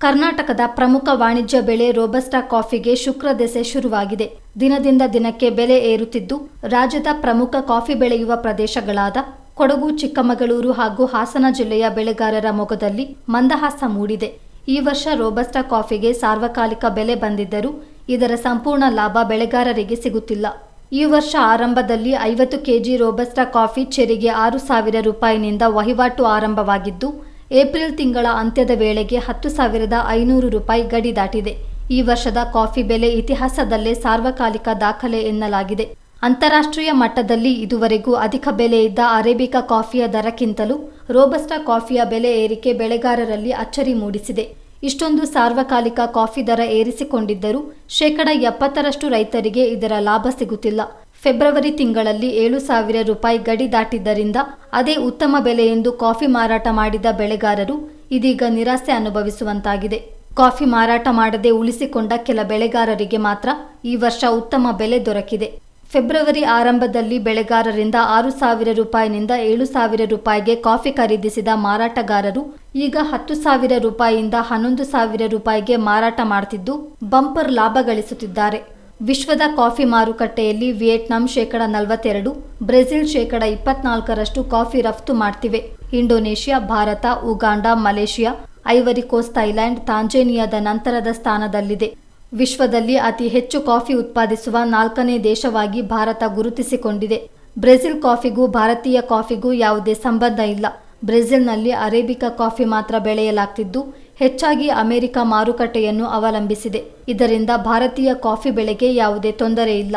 ಕರ್ನಾಟಕದ ಪ್ರಮುಖ ವಾಣಿಜ್ಯ ಬೆಳೆ ರೋಬಸ್ಟಾ ಕಾಫಿಗೆ ಶುಕ್ರ ದೆಸೆ ಶುರುವಾಗಿದೆ. ದಿನದಿಂದ ದಿನಕ್ಕೆ ಬೆಲೆ ಏರುತ್ತಿದ್ದು, ರಾಜ್ಯದ ಪ್ರಮುಖ ಕಾಫಿ ಬೆಳೆಯುವ ಪ್ರದೇಶಗಳಾದ ಕೊಡಗು, ಚಿಕ್ಕಮಗಳೂರು ಹಾಗೂ ಹಾಸನ ಜಿಲ್ಲೆಯ ಬೆಳೆಗಾರರ ಮೊಗದಲ್ಲಿ ಮಂದಹಾಸ ಮೂಡಿದೆ. ಈ ವರ್ಷ ರೋಬಸ್ಟಾ ಕಾಫಿಗೆ ಸಾರ್ವಕಾಲಿಕ ಬೆಲೆ ಬಂದಿದ್ದರೂ, ಇದರ ಸಂಪೂರ್ಣ ಲಾಭ ಬೆಳೆಗಾರರಿಗೆ ಸಿಗುತ್ತಿಲ್ಲ. ಈ ವರ್ಷ ಆರಂಭದಲ್ಲಿ ಐವತ್ತು ಕೆಜಿ ರೋಬಸ್ಟಾ ಕಾಫಿ, ಚೆರಿಗೆ ಆರು ಸಾವಿರ ರೂಪಾಯಿನಿಂದ ವಹಿವಾಟು ಆರಂಭವಾಗಿದ್ದು ಏಪ್ರಿಲ್ ತಿಂಗಳ ಅಂತ್ಯದ ವೇಳೆಗೆ ಹತ್ತು ಸಾವಿರದ ಐನೂರು ರೂಪಾಯಿ ಗಡಿ ದಾಟಿದೆ. ಈ ವರ್ಷದ ಕಾಫಿ ಬೆಲೆ ಇತಿಹಾಸದಲ್ಲೇ ಸಾರ್ವಕಾಲಿಕ ದಾಖಲೆ ಎನ್ನಲಾಗಿದೆ. ಅಂತಾರಾಷ್ಟ್ರೀಯ ಮಟ್ಟದಲ್ಲಿ ಇದುವರೆಗೂ ಅಧಿಕ ಬೆಲೆ ಇದ್ದ ಅರೇಬಿಕಾ ಕಾಫಿಯ ದರಕ್ಕಿಂತಲೂ ರೋಬಸ್ಟಾ ಕಾಫಿಯ ಬೆಲೆ ಏರಿಕೆ ಬೆಳೆಗಾರರಲ್ಲಿ ಅಚ್ಚರಿ ಮೂಡಿಸಿದೆ. ಇಷ್ಟೊಂದು ಸಾರ್ವಕಾಲಿಕ ಕಾಫಿ ದರ ಏರಿಸಿಕೊಂಡಿದ್ದರೂ ಶೇಕಡ ಎಪ್ಪತ್ತರಷ್ಟು ರೈತರಿಗೆ ಇದರ ಲಾಭ ಸಿಗುತ್ತಿಲ್ಲ. ಫೆಬ್ರವರಿ ತಿಂಗಳಲ್ಲಿ ಏಳು ಸಾವಿರ ರೂಪಾಯಿ ಗಡಿ ದಾಟಿದ್ದರಿಂದ ಅದೇ ಉತ್ತಮ ಬೆಲೆ ಎಂದು ಕಾಫಿ ಮಾರಾಟ ಮಾಡಿದ ಬೆಳೆಗಾರರು ಇದೀಗ ನಿರಾಸೆ ಅನುಭವಿಸುವಂತಾಗಿದೆ. ಕಾಫಿ ಮಾರಾಟ ಮಾಡದೆ ಉಳಿಸಿಕೊಂಡ ಕೆಲ ಬೆಳೆಗಾರರಿಗೆ ಮಾತ್ರ ಈ ವರ್ಷ ಉತ್ತಮ ಬೆಲೆ ದೊರಕಿದೆ. ಫೆಬ್ರವರಿ ಆರಂಭದಲ್ಲಿ ಬೆಳೆಗಾರರಿಂದ ಆರು ಸಾವಿರ ರೂಪಾಯಿನಿಂದ ಏಳು ಸಾವಿರ ರೂಪಾಯಿಗೆ ಕಾಫಿ ಖರೀದಿಸಿದ ಮಾರಾಟಗಾರರು ಈಗ ಹತ್ತು ಸಾವಿರ ರೂಪಾಯಿಯಿಂದ ಹನ್ನೊಂದು ಸಾವಿರ ರೂಪಾಯಿಗೆ ಮಾರಾಟ ಮಾಡ್ತಿದ್ದು ಬಂಪರ್ ಲಾಭ ಗಳಿಸುತ್ತಿದ್ದಾರೆ. ವಿಶ್ವದ ಕಾಫಿ ಮಾರುಕಟ್ಟೆಯಲ್ಲಿ ವಿಯೆಟ್ನಾಂ ಶೇಕಡ ನಲವತ್ತೆರಡು, ಬ್ರೆಜಿಲ್ ಶೇಕಡ ಇಪ್ಪತ್ನಾಲ್ಕರಷ್ಟು ಕಾಫಿ ರಫ್ತು ಮಾಡ್ತಿವೆ. Indonesia, Bharat, Uganda, Malaysia Ivory Coast Thailand, ತಾಂಜೇನಿಯಾದ ನಂತರದ ಸ್ಥಾನದಲ್ಲಿದೆ. ವಿಶ್ವದಲ್ಲಿ ಅತಿ ಹೆಚ್ಚು ಕಾಫಿ ಉತ್ಪಾದಿಸುವ ನಾಲ್ಕನೇ ದೇಶವಾಗಿ ಭಾರತ ಗುರುತಿಸಿಕೊಂಡಿದೆ. ಬ್ರೆಜಿಲ್ ಕಾಫಿಗೂ ಭಾರತೀಯ ಕಾಫಿಗೂ ಯಾವುದೇ ಸಂಬಂಧ ಇಲ್ಲ. ಬ್ರೆಜಿಲ್ನಲ್ಲಿ ಅರೇಬಿಕಾ ಕಾಫಿ ಮಾತ್ರ ಬೆಳೆಯಲಾಗ್ತಿದ್ದು, ಹೆಚ್ಚಾಗಿ ಅಮೆರಿಕ ಮಾರುಕಟ್ಟೆಯನ್ನು ಅವಲಂಬಿಸಿದೆ. ಇದರಿಂದ ಭಾರತೀಯ ಕಾಫಿ ಬೆಳೆಗೆ ಯಾವುದೇ ತೊಂದರೆ ಇಲ್ಲ.